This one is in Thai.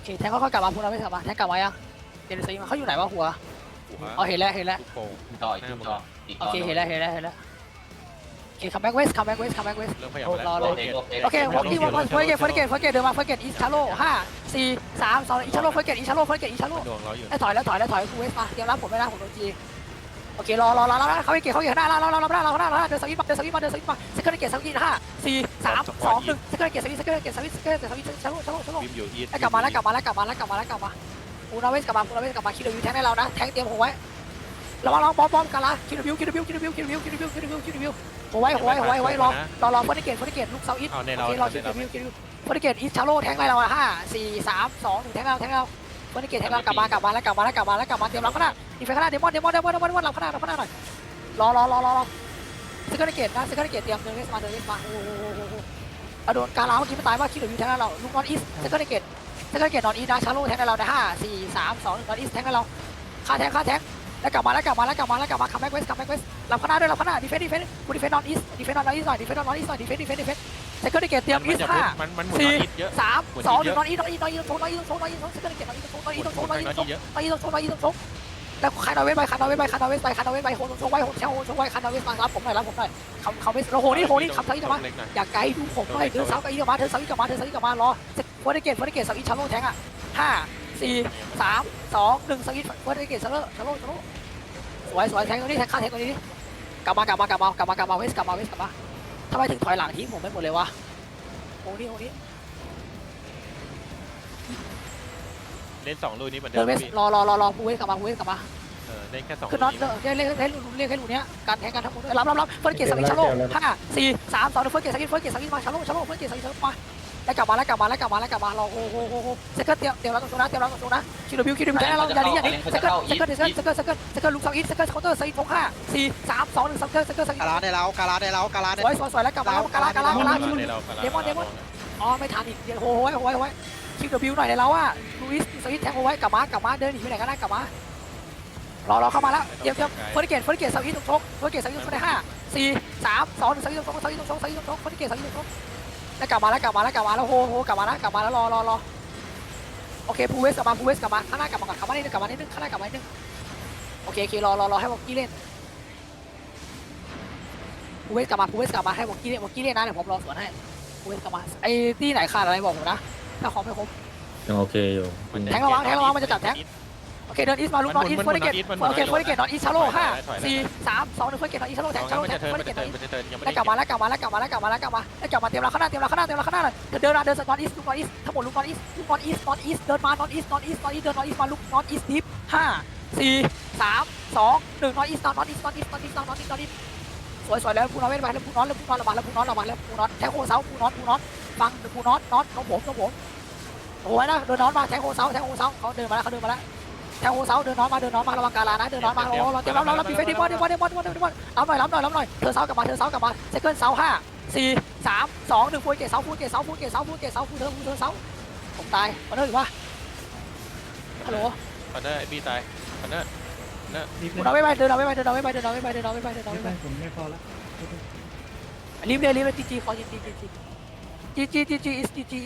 โอเคแทงเขากลับมาพูดเราไม่กลับมาแทงกลับมายังเดนซีมาเขาอยู่ไหนวะหัวหัวอ๋อเห็นแล้วเห็นแล้วลูกโป่งต่ออีกต่ออีกโอเคเห็นแล้วเห็นแล้วเห็นแล้วโอเคคัมแบ็กเวสคัมแบ็กเวสคัมแบ็กเวสเริ่มขยับโอ้มารอแล้วเลยโอเคโอเคผมที่ว่าเฟิร์สเกตเฟิร์สเกตเฟิร์สเกตเดินมาเฟิร์สเกตอีชาโร่ห้าสี่สามสองอีชาโร่เฟิร์สเกตอีชาโร่เฟิร์สเกตอีชาโร่ดวงเราอยู่ไอ้ถอยแล้วถอยแล้วถอยกูเวสมาเตรียมรับผมไม่ได้ผมโดนจีโโอเครอรอรอรอรอเขาไปเก็บเขาอยู่ข้างหน้าเราเราเราเราเราเราเดินสวิตช์มาเดินสวิตช์มาเดินสวิตช์มาสกิอเกตสกิลห้าสี่สามสองหนึ่งสกิอเกตสวิตช์สกิลเกตสวิตช์สกิอเกตสวิตช์ชะลุชะลุชะลุวิ่งอยู่อีทกลับมาแล้วกลับมาแล้วกลับมาแล้วกลับมาแล้วกลับมาอูนาเวสกลับมาอูนาเวสกลับมาคิดเดวิวแทงให้เรานะแทงเตรียมหัวไว้ระวังระวังบอมบอมกันละคิดเดวิวคิดเดวิวคิดเรวิวคิดเดวิวคิดเรวิวคิดเดวิวคิดเดวิวหัวไว้หัวไว้หัวไว้หัวไว้รอรอรอเฟอร์นิเกตเฟอร์นิเกตลูกเซาอีทโอเครอคิดเดวิวคิดเดวิวเฟอร์นิเกตอีทชาโลแทงไล่เราอะห้าสี่สามสองหนึ่งแทงเราแทงเรา เฟอร์นิเกตแทงเรากลับมากลับมาแล้วกลับมาแล้วกลับมาแล้วกลับมาเตรียมรับข้างหน้าดีเฟนข้างหน้าเดมอนเดมอนเดมอนเดมอนเดมอนรับข้างหน้ารับข้างหน้าหน่อยรอรอรอรอรอสกิเกตนะซิกิเกตเตรียมเดินเลสมาเดินเลสมาโอ้โหโดนการล้าเมื่อกี้มันตายว่าคิดดูแทงเราลูกนอนอีสซิกิเกตซิกเกิเกตนอนอีนะชาโลแทงเราในห้าสี่สามสองหนึ่งนอนอีสแทงเราค่าแทงค่าแทง แล้วกลับมาแล้วกลับมาแล้วกลับมาแล้วกลับมาคัมแบ็กเวสคัมแบ็กเวสรับข้างหน้าด้วยรับข้างหน้าดีเฟนดีเฟนกูดีเฟนนอนอีสดีเฟนนอนอีสหน่อยดีเฟนนอนอีสหน่อยดีเฟนดีเฟนดีเฟนเซคันด์เกตเตรียมอีสห้ามันมันหมุนอีทเยอะสามสองหนึ่งนอนอีนอนอีนอนอีนอนนอนอีนอนนอนอีนอนเซคันด์เกตนอนอีนอนนอนอีนอนนอนอีนอนนอนอีเยอะนอนอีนอนนอนอีนอนแล้วคานาเวสไปคานาเวสไปคานาเวสไปคานาเวสไปโฮนโชไว้โฮนเชลโฮนโชไว้คานาเวสมารับผมหน่อยรับผมหน่อยคำคำเวสโฮนี่โฮนี่คำทักจะมาเล็กหน่อยอย่าไกลดูผมหน่อยเดินเสาไกลกลับมาเดินเสาอีกกลับมาเดินเสาอีกกลับมารอเฟอร์เกตเฟอร์เกตสวิตชาโลแทงอะห้า สี่สามสองหนึ่งสวิตเฟอร์เกตชาโลชาโลชาโลสวยสวยแทงตรงนี้แทงข้าแทงตรงนี้กลับมากลับมากลับมากลับมากลับมาเวสกลับมาเวสกลับมาทำไมถึงถอยหลังทิ้งผมไม่หมดเลยวะโอ้นี่โอ้นี่เล่นสองลูกนี้เหมือนเดิเดิมนเวสพี่รอรอรอรอผู้เวสกลับมาผู้เวสกลับมาเออเล่นแค่สองคือลูน็อกตนี้เรียกเรียกให้เรียกให้หลุเนี้ยการแทงการทั้งหมดรับรับรับเฟอร์เกตสวิตชาโลห้าสี่สามสองหนึ่งเฟอร์เกตสวิตเฟอร์เกตสวิตมาชาโลชาโลเฟอร์เกตสวิตชาโลมา แล้วกลับมาแล้วกลับมาแล้วกลับมาแล้วกลับมารอโอ้โหโอ้โหเซคันเตรียมเตรียมรับตรงนะเตรียมรับตรงนะคิวบิวคิวบิวแทนเราอย่าหนีอย่าหนีเซคันเซคันเซคันเซคันเซคันเซคันลูกเซาอินเซคันเคาน์เตอร์ไซทงห้าสี่สามสองหนึ่งเซคันเซคันเซคักานลาในเรากาลาในเรากาลาในสวยสวยสวยแล้วกลับมาแล้วกาลากาลากาลาคิวในเราอ๋อไม่ทันอีกเดี๋ยวโอ้โหโอ้โหโอ้โหคิวบิวหน่อยในเราอะลูอิสไซแทงเอาไว้กลับมากลับมาเดินหนีไปไหนก็ได้กลับมารอรอเข้ามาแล้วเตรียมเตรียมเฟอร์เกตเฟอร์เกตเซาอินตรงชกเฟอร์เกตเซาอินตรงชกได้ห้าสี่สามสองหนึ่งเซาอินตรงชกเซาอินตรงชกเซาอินตรงชกเฟอร์เกตเซาอินตรงชก แล้วกลับมาแล้วกลับมาแล้วกลับมาแล้วโหโหกลับมาแล้วกลับมาแล้วรอรอรอโอเคพูเวสกลับมาพูเวสกลับมาข้างหน้ากลับมาก่อนกลับมานิดนึงกลับมานิดนึงข้างหน้ากลับมานิดนึงโอเคโอเครอรอรอให้วอกกี้เล่นพูเวสกลับมาพูเวสกลับมาให้วอกกี้เล่นวอกกี้เล่นนะเดี๋ยวผมรอสวนให้พูเวสกลับมาไอ้ที่ไหนขาดอะไรบอกผมนะถ้าของไม่ครบยังโอเคอยู่ แทงระวังแทงระวังมันจะจับแทง โอเคเดินอีสมาลุกนอนอีสเฟอร์เกตโอเคเฟอร์เกตนอนอีสชาโลห้าสี่สามสองหนึ่งเฟอร์เกตนอนอีสชาโลแทงชาโลมันแทจะงเทิร์เฟอนร์มันเกจะตเทิร์นมันจะเทิร์นยังไม่แล้วได้กลับมาแล้วกลับมาแล้วกลับมาแล้วกลับมาแล้วกลับมาแล้วกลับมาเตรียมเราข้างหน้าเตรียมเราข้างหน้าเตรียมเราข้างหน้าหน่อยเดินมาเดินนอนอีสลูกนอนอีสทั้งหมดลูกนอนอีสลูกนอนอีสนอนอีสเดินมานอนอีสนอนอีสนอนอีสเดินนอนอีสมาลูกนอนอีสดิฟห้าสี่สามสองหนึ่งนอนอีสนอนอีสนอนอีสนอนอีสนอนอีสนอนอีสสวยสวยแล้วพูนอนเว้นไปแล้วพูนอนแล้วพูนอนระบาดแล้วพูนอนระบาดแล้วพูนอนแทงโคเสาพูนอนพูนอนฟังพูนอนนอนน้องผมน้องผมโอ้ยนะเดินนอนมาแทงโคเสาแทงโคเสาเขาเดินมาแล้วเขาเดินมาแล้ว แทงโคเสาเดินนอนมาเดินนอนมาระวังกาลานะเดินนอนมาโอ้เราเตรียมรับรับรับปีเฟสดิบอลดิบอลดิบอลดิบอลดิบอลรับหน่อยรับหน่อยรับหน่อยเธอเสากลับมาเธอเสากลับมาเซคันด์เสาห้าสี่สามสองหนึ่งฟูเกตเสาฟูเกตเสาฟูเกตเสาฟูเกตเสาฟูเธอฟูเธอเสาผมตายมาเดินหรือวะฮัลโหลคอนเนอร์ไอพี่ตายคอนเนอร์เดินเอาไม่ไปเดินเอาไม่ไปเดินเอาไม่ไปเดินเอาไม่ไปเดินเอาไม่ไปเดินเอาไม่ไปผมไม่พอแล้วรีบเลยรีบเลยจีจีขอจีจีจีจีจีจีจีจีจีจี